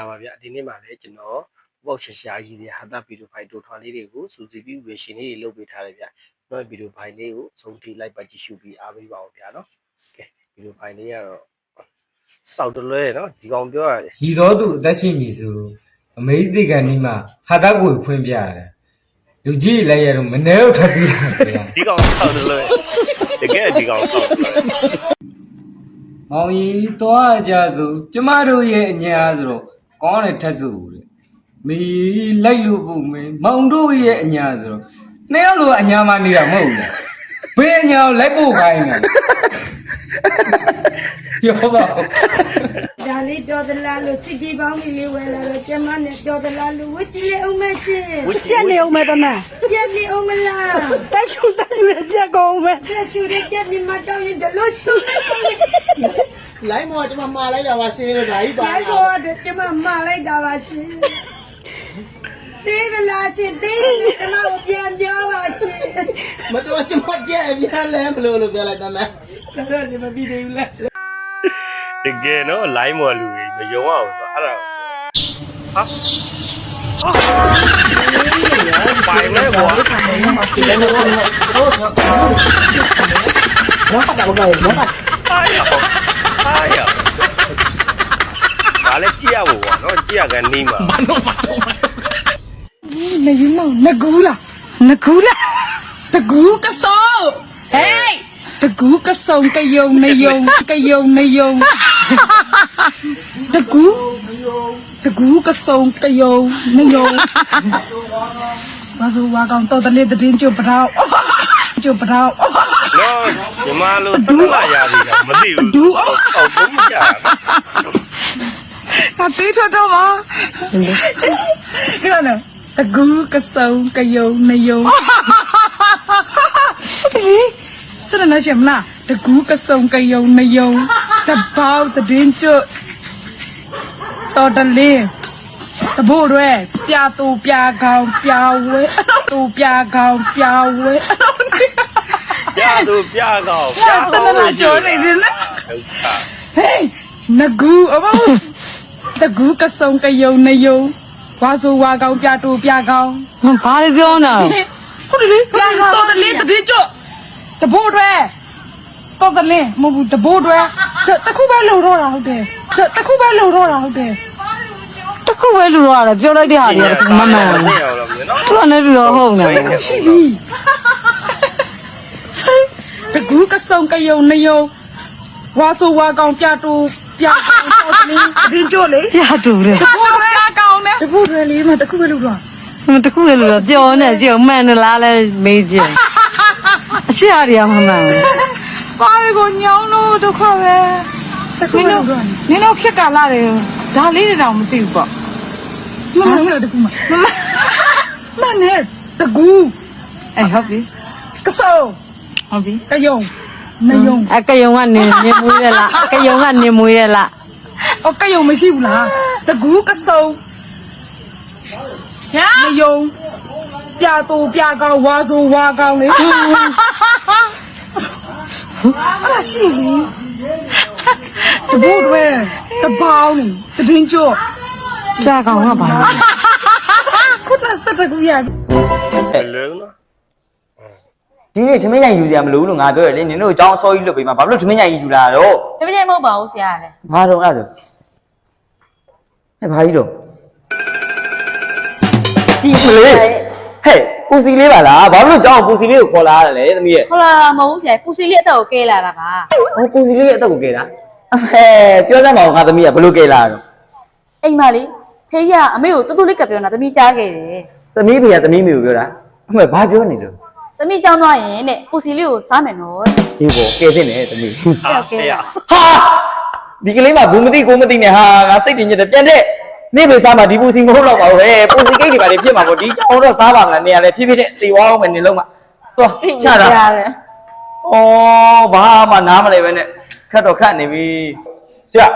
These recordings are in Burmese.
လာပါဗျဒီနေ့မှလည်းကျွန်တော်ဘောက်ရှာရှာကြီးတွေဟာတာဗီဒီယိုဖိုင်တိုထွာလေးတွေကိုစူစီပြီးဝေရှင်လေးတွေလုပ်ပေးထားတယ်ဗျကျွန်တော်ဗီဒီယိုဖိုင်လေးကိုဆုံးထိလိုက်ပါကြည့်ရှုပြီးအားပေးပါအောင်ဗျာနော်ကဲဗီဒီယိုဖိုင်လေးကတော့စောက်တလွဲနော်ဒီကောင်ပြောရတယ်ရည်တော်သူအသက်ရှင်ပြီဆိုအမေရိကန်နီးမှာဟာတာကိုဖွင့်ပြရတယ်လူကြီးလည်းရတော့မနေတော့ထပ်ပြီးတာဗျာဒီကောင်စောက်တလွဲတကယ်ဒီကောင်စောက်တလွဲမောင်ကြီးသွားကြစို့ကျမတို့ရဲ့အညာဆိုတော့ ကောင်းတယ်ထက်စုတဲ့မီလိုက်လို့ဖို့မင်းမောင်တို့ရဲ့အညာဆိုတော့နှစ်ယောက်လိုအညာမနေတာမဟုတ်ဘူးလားဘယ်အညာကိုလိုက်ဖို့ခိုင်းနေလဲပြောပါဦးဒါလေးပြောသလားလို့စစ်ကြီးပေါင်းကြီးလေးဝယ်လာတော့ကျမနဲ့ပြောသလားလို့ဝစ်ကြီးလေးအောင်မရှင်ကြက်နေအောင်မယ်တမန်ပြက်နေအောင်မလားတက်ရှူတက်ရှူနဲ့ကြက်ကုန်မယ်ပြက်ရှူတဲ့ပြက်နေမှကြောက်ရင်ဒလို့ရှူလိုက်ပါ လေလိုင်းမောကျွန်မမှားလိုက်တာပါရှင်းလို့ဒါကြီးပါလိုက်တော့ကျမမှားလိုက်တာပါရှင်တေးသလားရှင်တေးကျမကိုပြန်ပြောပါရှင်မတော်ကျွန်မကြက်အပြန်လဲဘလို့လို့ပြောလိုက်တယ်မယ်ကတော့လည်းမပြီးသေးဘူးလားတကယ်နော် line မော်လူကြီးမယုံအောင်ဆိုအဲ့ဒါဟာပိုင်လဲကွာတော့ပတ်တော့ကောတော့ပတ်အားရအား ရဒါလည်းကြည့်ရဖို့ပေါ့နော်ကြည့်ရကန်နီးမှာနေယူမောင်ငကူလားငကူလားတကူကဆောဟေးတကူကဆုံကယုံနေယုံကယုံနေယုံတကူတကူကဆုံကယုံနေယုံဘာဆိုဝါကောင်တော်တလေးတည်င်းကျုပ်ပထောက်ကျုပ်ပထောက် နော်ညီမလို့စက်လာရသေးတာမသိဘူးဒူအောက်အောက်ဘုံမကြဟာတေးထွက်တော့ပါကြည့်နော်တကူကဆုံကယုံနေယုံဟေးစရနာရှမလားတကူကဆုံကယုံနေယုံတပေါက်တည်င်းကျုပ်တော်တလေးတဘို့ရဲပြာတူပြာကောင်ပြာဝဲတူပြာကောင်ပြာဝဲ ပြသူပြကောက်ပြာစနနာကျော်နေတယ်လားဒုက္ခဟေးငကူအမတကူကဆုံကယုံနေယုံဝါဆိုဝါကောင်ပြတူပြကောင်ဘာလို့ပြောနေဟုတ်တယ်လေပြကောင်တော်တလေးတည်ကျော်တဘို့ရဲတော်တလေးမဟုတ်ဘူးတဘို့ရဲတခုပဲလုံတော့တာဟုတ်တယ်တခုပဲလုံတော့တာဟုတ်တယ်တခုပဲလူတော့ရတယ်ပြောလိုက်တဲ့ဟာတွေကမမှန်ဘူးသိအောင်လို့နော်သူကလည်းလူတော့ဟုတ်နေတယ်ရှိပြီ တကူကဆုံကယုံနေယုံဝါဆိုဝါကောင်ပြတူပြကောင်တော်တလေးတည်ကျော်လေကြာတူတယ်တဘို့ရဲကောင်နဲ့တဘို့ရဲလေးမတခုပဲလုံတော့တခုပဲလူတော့ပြောနေကြည့်မှန်တယ်လားလဲမေးကြည့်အချစ်ဟာတွေကမမှန်ဘူးပါရကိုညောင်းလို့ဒုက္ခပဲတခုနင်လုံတို့တော့နင်တို့ခက်ကာလာတယ်ဒါလေးတွေတော့မသိဘူးပေါ့မမလည်းတကူမမနဲ့တကူအဲဟုတ်ပြီကဆုံ ဟုတ်ပြီကယုံနေယုံအကယုံကနေနေမွေးရလားကယုံကနေမွေးရလားအော်ကယုံမရှိဘူးလားတကူကဆုံညာနေယုံပြတူပြကောင်ဝါဆိုဝါကောင်လေအဲ့ဒါရှိလေတဘူတွေတပေါင်းနေတည်င်းကျော်ကြာကောင်ကဘာလဲခုနစတကူရဘယ်လိုနော် ဒီနေ့ထမင်းရိုင်ယူကြမလို့လို့ငါပြောရလေနင်တို့အကြောင်းအစောကြီးလုပ်ပေးမှာဘာလို့ထမင်းရိုင်ယူလာတော့တပည့်မဟုတ်ပါဘူးဆရာလည်းဘာတော့အဲ့ဒါဆိုအဲဘာကြီးတော့ဒီကလေးဟဲ့ပူစီလေးပါလားဘာလို့ကြောင်းပူစီလေးကိုခေါ်လာရလဲသမီးရဲ့ဟုတ်လားမဟုတ်ဘူးဆရာပူစီလေးအတော့ကိုကဲလာတာပါဟောပူစီလေးရဲ့အသက်ကိုကဲတာဟဲ့ပြောစမ်းပါဦးငါသမီးကဘလို့ကဲလာတော့အိမ်မလေးဖေးကြီးကအမေကိုတူတူလေးကပ်ပြောနေတာသမီးကြားခဲ့တယ်သမီးဖေကသမီးမေကိုပြောတာအမေဘာပြောနေလို့ သမီးကြောင်းသွားရင်တဲ့ပူစီလေးကိုစားမယ်နော်တဲ့ဒီပေါ်ကဲစင်းနေသမီးဟာဖေရဟာဒီကလေးမှဘူးမသိကိုမသိနဲ့ဟာငါစိတ်တင်ညစ်တယ်ပြန်တဲ့နေ့ပဲစားမှာဒီပူစီမဟုတ်တော့ပါဘူးဟဲ့ပူစီကိတ်တွေပါလေဖြစ်မှာပေါ့ဒီကြောင်တော့စားပါမလားနေရာလေဖြည်းဖြည်းနဲ့သေသွားအောင်မယ်နေလုံးမှာသွားချတာရတယ်ဩဘာမှနားမလဲပဲနဲ့ခတ်တော့ခတ်နေပြီဆရာ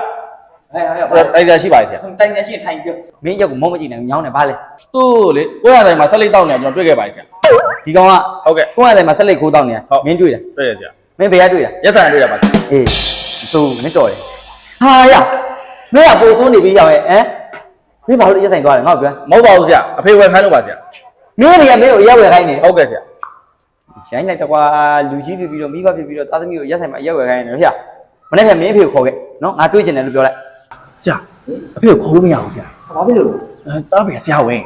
ဟဲ့ဟဲ့တိုက်ကြရှိပါလေဆရာတိုက်ကြရှိထိုင်ပြောမင်းရောက်ကိုမောမကြည့်နိုင်ညောင်းနေပါလေသူ့လေကိုရတိုင်းမှာဆက်လက်တောက်နေကျွန်တော်တွေ့ခဲ့ပါလေဆရာဒီကောင်ကဟုတ်ကဲ့ကိုရတိုင်းမှာဆက်လက်ခိုးတောက်နေမင်းတွေ့တာတွေ့ရကြမင်းဘယ်ရတွေ့တာရက်ဆန်တွေ့ရပါအေးသူမင်းတော်တယ်ဟာရမင်းကပိုဆိုးနေပြီရောက်ရဲ့ဟမ်မင်းဘာလို့ရက်ဆိုင်သွားလဲငါ့ကိုပြောမဟုတ်ပါဘူးဆရာအဖေဝယ်ခိုင်းလို့ပါဆရာမင်းတွေကမင်းကိုရက်ဝယ်ခိုင်းနေဟုတ်ကဲ့ဆရာရိုင်းလိုက်တော့ကွာလူကြီးဖြစ်ပြီးတော့မိဘဖြစ်ပြီးတော့သားသမီးကိုရက်ဆိုင်မှာရက်ဝယ်ခိုင်းနေတယ်ဆရာမနေ့ကမင်းအဖေကိုခေါ်ခဲ့နော်ငါတွေးချင်တယ်လို့ပြောလိုက် ဆရာအဖေကိုခေါ်လို့မရဘူးဆရာဘာဖြစ်လို့အဲတားပဲဆရာဝင်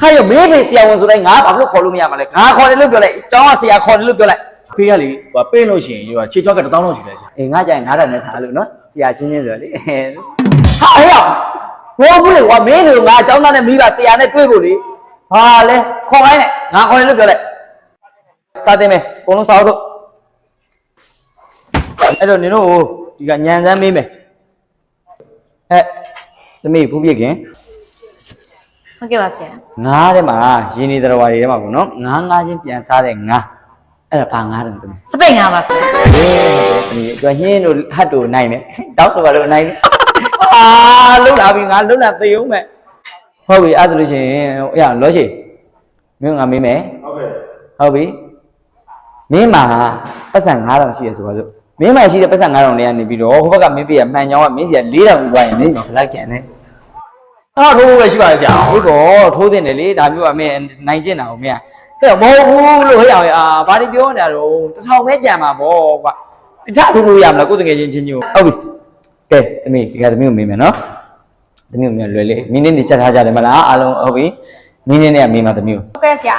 ဟာရမင်းဖေဆရာဝန်ဆိုတိုင်းငါဘာလို့ခေါ်လို့မရမှာလဲငါခေါ်တယ်လို့ပြောလိုက်ကျောင်းကဆရာခေါ်တယ်လို့ပြောလိုက်အဖေကလေဟိုပေးလို့ရှိရင်ဟိုခြေချောက်ကတစ်တောင်းလောက်ရှိတယ်ဆရာအေးငါကြရင်ငါးတန်နဲ့ထားလို့နော်ဆရာချင်းချင်းဆိုလေဟာအေးရဘောဘူးလေကွာမင်းတို့ငါကျောင်းသားနဲ့မိဘဆရာနဲ့တွေ့ဖို့လေဟာလဲခေါ်ခိုင်းနဲ့ငါခေါ်တယ်လို့ပြောလိုက်စားသိမယ်အကုန်လုံးစားအောင်တို့အဲ့တော့နင်တို့ဒီကညံစမ်းမေးမယ် ဟဲ့သမီးဖူးပြစ်ခင်ဟုတ်ကဲ့ပါဆရာငါးထဲမှာရင်းနေတော်ဝါတွေထဲမှာပေါ့နော်ငါးငါးချင်းပြန်စားတဲ့ငါးအဲ့ဒါဘာငါးတယ်သမီးစပိတ်ငါပါဆရာအေးဒီအတွက်ညင်းတို့ဟတ်တို့နိုင်တယ်တောက်တော့လို့နိုင်တယ်အာလုံလာပြီငါလုံလာသေအောင်မဲ့ဟုတ်ပြီအဲ့ဒါလို့ရှိရင်ဟိုအဲ့လောရှိမင်းငါမေးမယ်ဟုတ်ကဲ့ဟုတ်ပြီမင်းမှာပတ်စံ9000ရှိရဆိုပါစို့ မင်းမှာရှိတဲ့ပတ်စံ9000တွေကနေပြီးတော့ဟိုဘက်ကမင်းပြရမှန်ကြောင်းကမင်းစီက4000ဦးသွားရင်မင်းကဘယ်လောက်ကျန်လဲအားထိုးဖို့ပဲရှိပါရဲ့ဆရာဟုတ်ကောထိုးတင်တယ်လေဒါမျိုးအမေနိုင်ကျင်တာကိုမင်းကဲမဟုတ်ဘူးလို့ဟဲ့အောင်အာဘာတွေပြောနေတာတော့တထောင်ပဲကြံမှာပေါ့ကွာတထထိုးလို့ရမလားကိုယ်တကယ်ချင်းချင်းချင်းဟုတ်ပြီကဲသမီးဒီကသမီးကိုမေးမယ်နော်သမီးကိုမြင်လွယ်လေမင်းနေနေချက်ထားကြတယ်မလားအားလုံးဟုတ်ပြီမင်းနေနဲ့မေးမှာသမီးကိုဟုတ်ကဲ့ဆရာ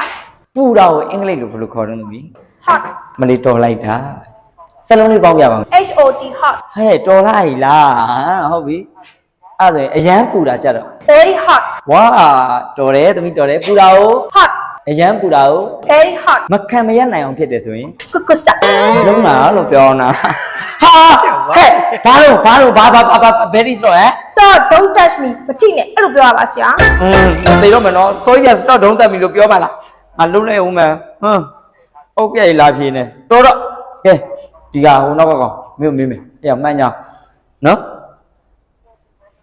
ပူတာကိုအင်္ဂလိပ်လိုဘယ်လိုခေါ်တော့သမီး hot မလေးတော်လိုက်တာ စလုံးလေးပေါင်းပြပါဦး H O T hot ဟဲ့တော်လိုက်လားဟုတ်ပြီအဲ့ဒါဆိုရင်အရန်ပူတာကြတော့ very hot ဝါတော်တယ်သမီးတော်တယ်ပူတာကို hot အရန်ပူတာကို very hot မခံမရနိုင်အောင်ဖြစ်တယ်ဆိုရင် kukusta လုံးလာလို့ပြောတာဟာဟဲ့ဘာလို့ဘာလို့ဘာဘာဘာဘယ်ဒီဆိုဟဲ့ so don't touch me မကြည့်နဲ့အဲ့လိုပြောရပါဆရာอืมသိတော့မနော် sorry yes stop ဒုံးတက်ပြီလို့ပြောပါလားငါလုံးလိုက်ဦးမယ်ဟမ်ဟုတ်ပြည့်လာဖြေနေတော်တော့ကဲ ဒီကဟိုနောက်ကကောင်မင်းကိုမေးမယ်အဲ့မှန်ကြနော်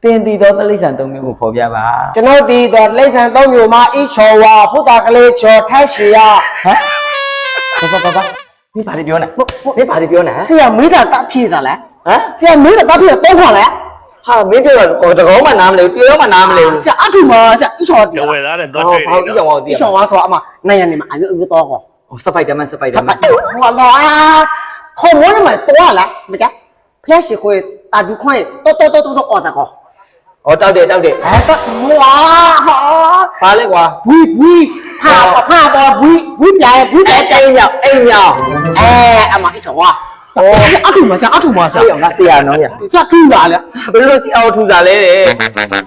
တင်တီတော့တလိษံသုံးမျိုးကိုဖော်ပြပါကျွန်တော်ဒီတော့လိမ့်ဆန်သုံးမျိုးမှာအီချော်ဝါဖုတာကလေးချော်ထိုက်ရှီယာဟမ်ဘာဘာဘာဒီဘာတွေပြောနေဒီဘာတွေပြောနေဟမ်ဆရာမေးတာတဖြည့်တာလဲဟမ်ဆရာမေးတာတဖြည့်တော့ခေါ်လဲဟာမင်းပြောတော့တကောမှနားမလဲဘူးတရောမှနားမလဲဘူးဆရာအထုမှာဆရာအီချော်ဒီဝယ်သားတဲ့ဟောဘာလို့ကြောင်အောင်တည်အီရချော်ဝါဆိုအမနိုင်ရနေမှာအမျိုးအမျိုးတော့ခေါ်ဟောစပိုက်ဒါမန်စပိုက်ဒါမန်ဟောလာ ခေါ်မနေမှာတော့လားမကြဖျက်ရှိခွေတာဒီခွေတော့တော့တော့တော့အော်တာခေါ် ဟောတောက်တယ်တောက်တယ် အဲ့တော့ဝါဟာ ဘာလဲကွာ ဘွီဘွီဟာဟာတော့ဘွီဘွီပြဲဘွီပြဲ အိမ်မြောက်အိမ်မြောက် အဲအမအီချော်ဝါအော်အထုမှာဆရာအထုမှာဆ ဆောက်ရ ရာ အောင်ငါဆရာနော်ရ ဆရာထူလာလေ ဘယ်လိုဆရာကိုထူစားလဲတဲ့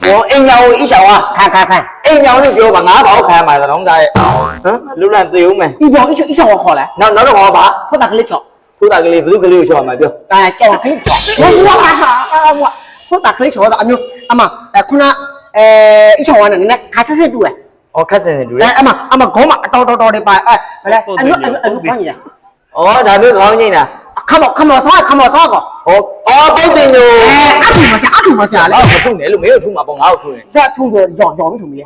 ဟောအိမ်မြောက်ကိုအိရှောင်က 看看看， အိမ်မြောက်လို့ပြောပါငါဘာကိုခံရမှာသတော်သားရဲ့ဟမ်လူလန့်သေဦးမယ် 一表一球一球我好嘞， နောက်နောက်တော့ဟောပါ 我打个里球， ထူတာကလေးဘယ်သူကလေးကိုချောမှာပြော 哎，叫我可以球，我我哈哈我我打个里球 phức tạp cái ví dụ cái liều cho mà được. À cho cái cho. Phức tạp cái cho đó nhiêu à mà à cô na ờ ý cho anh này khai sát đủ à? Ờ khai sát đủ à, à mà à mà có mà to to to đi bài. À là anh nước anh anh có gì à? Ờ đã biết có gì nè không không mà sao không mà sao cơ ờ ờ tôi tin rồi. À chủ mà sao chủ mà sao ờ mà chủ này lúc mấy chủ mà bằng áo chủ sao chủ rồi Giòn giòn nhỏ chủ này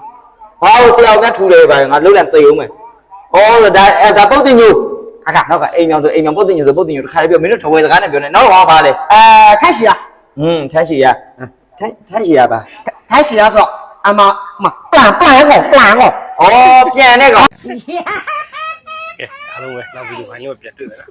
ờ sao nó chủ này vậy mà lúc làm tiền không mày ờ đại đã tôi tin rồi ခါခါနောက်ကအိမ်မြောင်ဆိုအိမ်မြောင်ပုတ်တင်ညိုဆိုပုတ်တင်ညိုတခါလေးပြောမင်းတို့ထဝယ်စကားနဲ့ပြောနေနောက်တော့ဘာလဲအဲထက်ရှီယာอืมထက်ရှီယာထက်ထက်ရှီယာပါထက်ရှီယာဆိုအမမပလန်ပလန်ကောပလန်ကောဩပြန်တဲ့ကော ဟဲ့အားလုံးပဲနောက်ဗီဒီယိုဖိုင်လေးကိုပြန်တွေ့ကြတာ